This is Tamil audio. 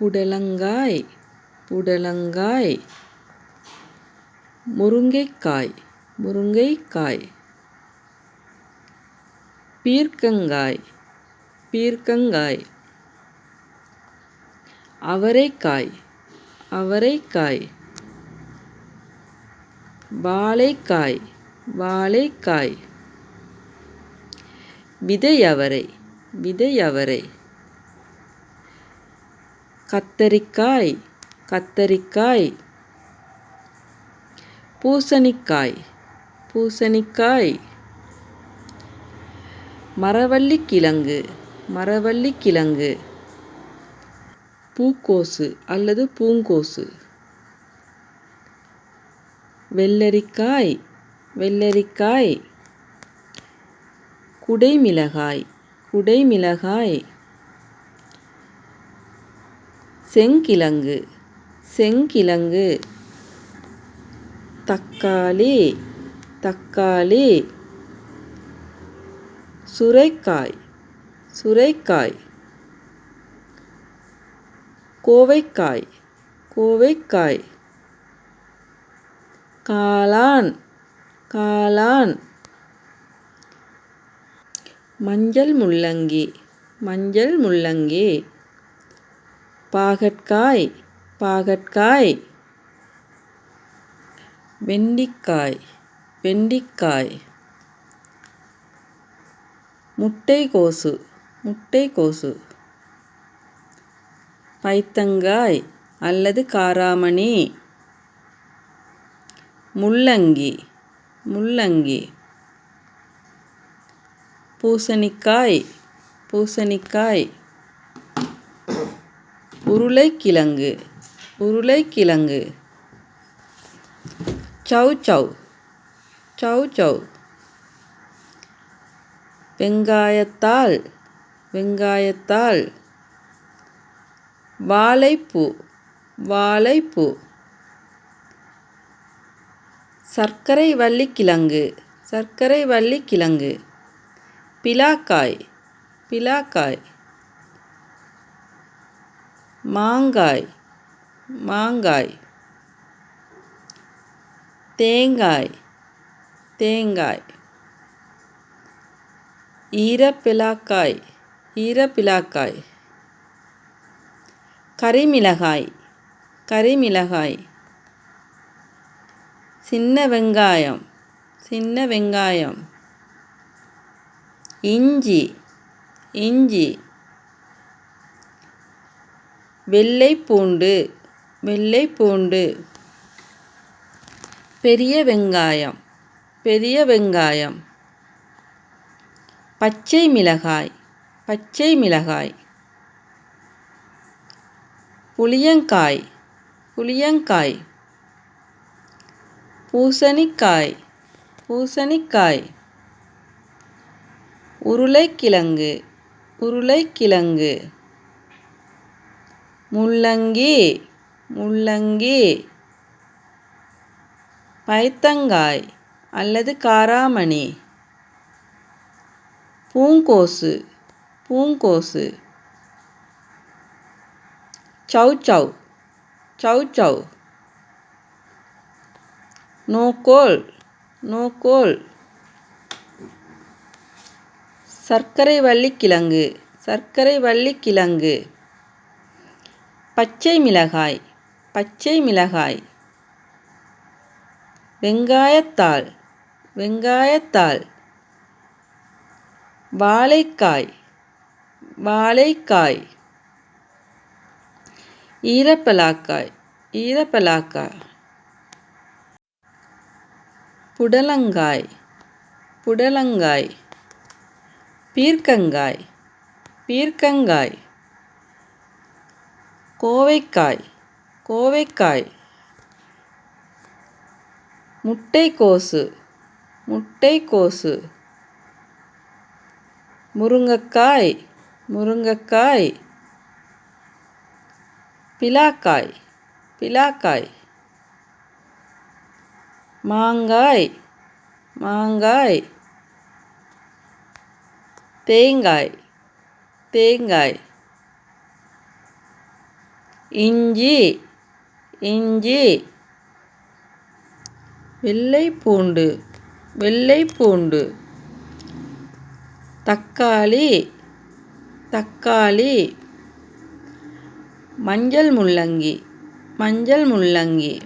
புடலங்காய் புடலங்காய். முருங்கைக்காய் முருங்கைக்காய். பீர்க்கங்காய் பீர்க்கங்காய். அவரைக்காய் அவரைக்காய். வாழைக்காய் வாழைக்காய். விதையவரை விதையவரை. கத்தரிக்காய் கத்தரிக்காய். பூசணிக்காய் பூசணிக்காய். மரவள்ளி கிழங்கு மரவள்ளி கிழங்கு. பூக்கோசு அல்லது பூங்கோசு. வெள்ளரிக்காய் வெள்ளரிக்காய். குடைமிளகாய் குடைமிளகாய். செங்கிழங்கு. செங்கிழங்கு. தக்காளி. தக்காளி. சுரைக்காய். சுரைக்காய். கோவைக்காய். கோவைக்காய். காளான். காளான். மஞ்சள் முள்ளங்கி. மஞ்சள் முள்ளங்கி. பாகற்காய் பாகற்காய். வெண்டிக்காய் வெண்டிக்காய். முட்டைகோசு முட்டைகோசு. பைத்தங்காய் அல்லது காராமணி. முள்ளங்கி முள்ளங்கி. பூசணிக்காய் பூசணிக்காய். உருளைக்கிழங்கு உருளைக்கிழங்கு. சவ் சவ் சவ் சவ் வெங்காயத்தாள் வெங்காயத்தாள். வாழைப்பூ வாழைப்பூ. சர்க்கரை வள்ளிக்கிழங்கு சர்க்கரை வள்ளிக்கிழங்கு. பிலாக்காய் பிலாக்காய். மாங்காய் மாங்காய் தேங்காய் தேங்காய் ஈரப்பிலாக்காய் ஈரப்பிலாக்காய் கரிமிளகாய் கரிமிளகாய் சின்ன வெங்காயம் சின்ன வெங்காயம் இஞ்சி இஞ்சி வெள்ளை பூண்டு வெள்ளை பூண்டு பெரிய வெங்காயம் பெரிய வெங்காயம். பச்சை மிளகாய் பச்சை மிளகாய். புளியங்காய் புளியங்காய். பூசணிக்காய் பூசணிக்காய். உருளைக்கிழங்கு உருளைக்கிழங்கு. முள்ளங்கி முள்ளங்கி. பைத்தங்காய் அல்லது காராமணி. பூங்கோசு பூங்கோசு. சவ் சவ் சவ் சவ் நோக்கோல் நோக்கோல். சர்க்கரை வள்ளிக்கிழங்கு சர்க்கரை வள்ளிக்கிழங்கு. பச்சை மிளகாய் பச்சை மிளகாய். வெங்காயத்தாள் வெங்காயத்தாள். வாழைக்காய் வாழைக்காய். ஈரப்பலாக்காய் ஈரப்பலாக்காய். புடலங்காய் புடலங்காய். பீர்க்கங்காய் பீர்க்கங்காய். கோவைக்காய் கோவைக்காய். முட்டைக்கோசு முட்டைக்கோசு. முருங்கக்காய் முருங்கக்காய். பிலாக்காய் பிலாக்காய். மாங்காய் மாங்காய். தேங்காய் தேங்காய். இஞ்சி இஞ்சி. வெள்ளை பூண்டு வெள்ளை பூண்டு தக்காளி தக்காளி. மஞ்சள் முள்ளங்கி மஞ்சள் முள்ளங்கி.